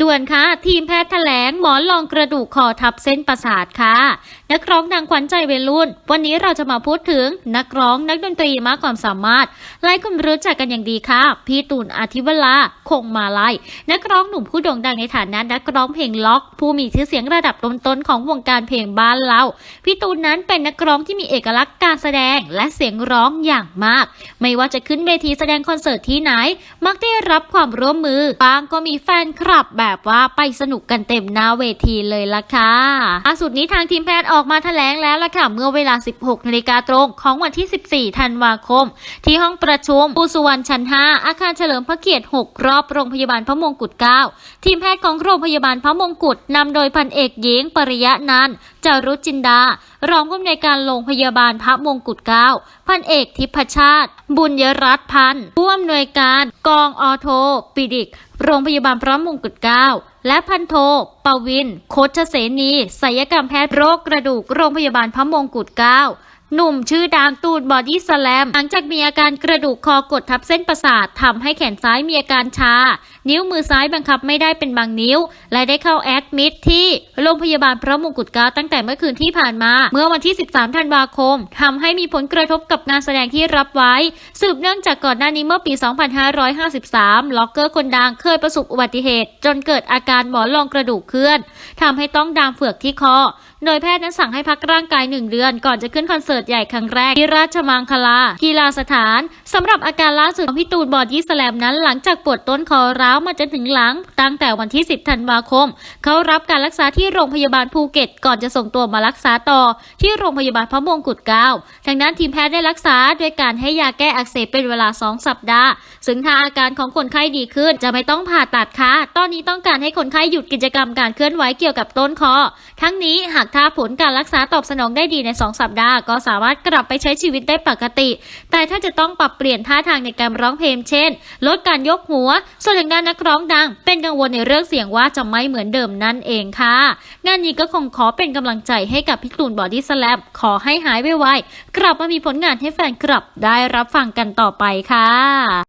ด่วนค่ะ ทีมแพทย์แถลงหมอนรองกระดูกคอทับเส้นประสาทค่ะ นักร้องดังขวัญใจเวรุ่น วันนี้เราจะมาพูดถึงนักร้องนักดนตรีมากความสามารถหลายคนรู้จักกันอย่างดีค่ะ พี่ตูนอาทิวลาคงมาลัยนักร้องหนุ่มผู้โด่งดังในฐานะนักร้องเพลงล็อก ผู้มีชื่อเสียงระดับต้นๆของวงการเพลงบ้านเราพี่ตูนนั้นเป็นนักร้องที่มีเอกลักษณ์การแสดงและเสียงร้องอย่างมาก ไม่ว่าจะขึ้นเวทีแสดงคอนเสิร์ตที่ไหน มักได้รับความร่วมมือบางก็มีแฟนคลับแบบแบบว่าไปสนุกกันเต็มหน้าเวทีเลยล่ะค่ะล่าสุดนี้ทางทีมแพทย์ออกมาแถลงแล้วล่ะค่ะ เมื่อเวลา 16นาฬิกาตรงของวันที่ 14 ธันวาคม ที่ห้องประชุมปูสุวรรณชั้น 5 อาคารเฉลิมพระเกียรติ 6 รอบโรงพยาบาลพระมงกุฎ 9 ทีมแพทย์ของโรงพยาบาลพระมงกุฎนำโดยพันเอกหญิงปริยะนันจารุจินดารองผู้อำนวยการโรงพยาบาลพระมงกุฎ9พันเอกทิพชาติ บุญยรัตน์พันธ์ผู้อำนวยการกองออโทปิดิก โรงพยาบาลพระมงกุฎเกล้าและพันโทปวิน โคชเสนีศัลยกรรมแพทย์โรคกระดูก โรงพยาบาลพระมงกุฎเกล้า หนุ่มชื่อดังตูนบอดี้สแลมหลังจากมีอาการกระดูกคอกดทับเส้นประสาททำให้แขนซ้ายมีอาการชา นิ้วมือซ้ายบังคับไม่ได้เป็นบางนิ้ว และได้เข้าแอดมิดที่โรงพยาบาลพระมงกุฎเกล้าตั้งแต่เมื่อคืนที่ผ่านมา เมื่อวันที่ 13 ธันวาคมทำให้มีผลกระทบกับงานแสดงที่รับไว้ สืบเนื่องจากก่อนหน้านี้เมื่อปี 2553 ล็อกเกอร์คนดังเคยประสบอุบัติเหตุ จนเกิดอาการหมอนรองกระดูกเคลื่อนทำให้ต้องดามเฟือกที่คอโดยแพทย์นั้นสั่งให้พักร่างกาย1เดือน ก่อนจะขึ้นคอนเสิร์ตใหญ่ครั้งแรกที่ราชมังคลา กีฬาสถานสำหรับอาการล่าสุดของพี่ตูนบอดี้สแลมนั้น หลังจากปวดต้นคอร้าวมาจนถึงหลัง ตั้งแต่วันที่ 10 ธันวาคม เขารับการรักษาที่โรงพยาบาลภูเก็ต ก่อนจะส่งตัวมารักษาต่อ ที่โรงพยาบาลพระมงกุฎเกล้าทางด้นทีมแพทย์ได้รักษาด้วยการให้ยาแก้อักเสบเป็นเวลา 2 สัปดาห์ ซึ่งถ้าอาการของคนไข้ดีขึ้นจะไม่ต้องผ่าตัดค่ะ ตอนนี้ต้องการให้คนไข้หยุดกิจกรรมการเคลื่อนไหวเกี่ยวกับต้นคอ ทั้งนี้หากถ้าผลการรักษาตอบสนองได้ดีใน 2 สัปดาห์ก็สามารถกลับไปใช้ชีวิตได้ปกติ แต่ถ้าจะต้องปรับเปลี่ยนท่าทางในการร้องเพลงเช่น ลดการยกหัว ส่วนทางด้านนักร้องดัง เป็นกังวลในเรื่องเสียงว่าจะไม่เหมือนเดิมนั่นเองค่ะ งานนี้ก็คงขอเป็นกำลังใจให้กับพี่ตูนบอดี้สแลมขอให้หายไวๆกลับมามีผลงานให้แฟนคลับได้รับฟังกันต่อไปค่ะ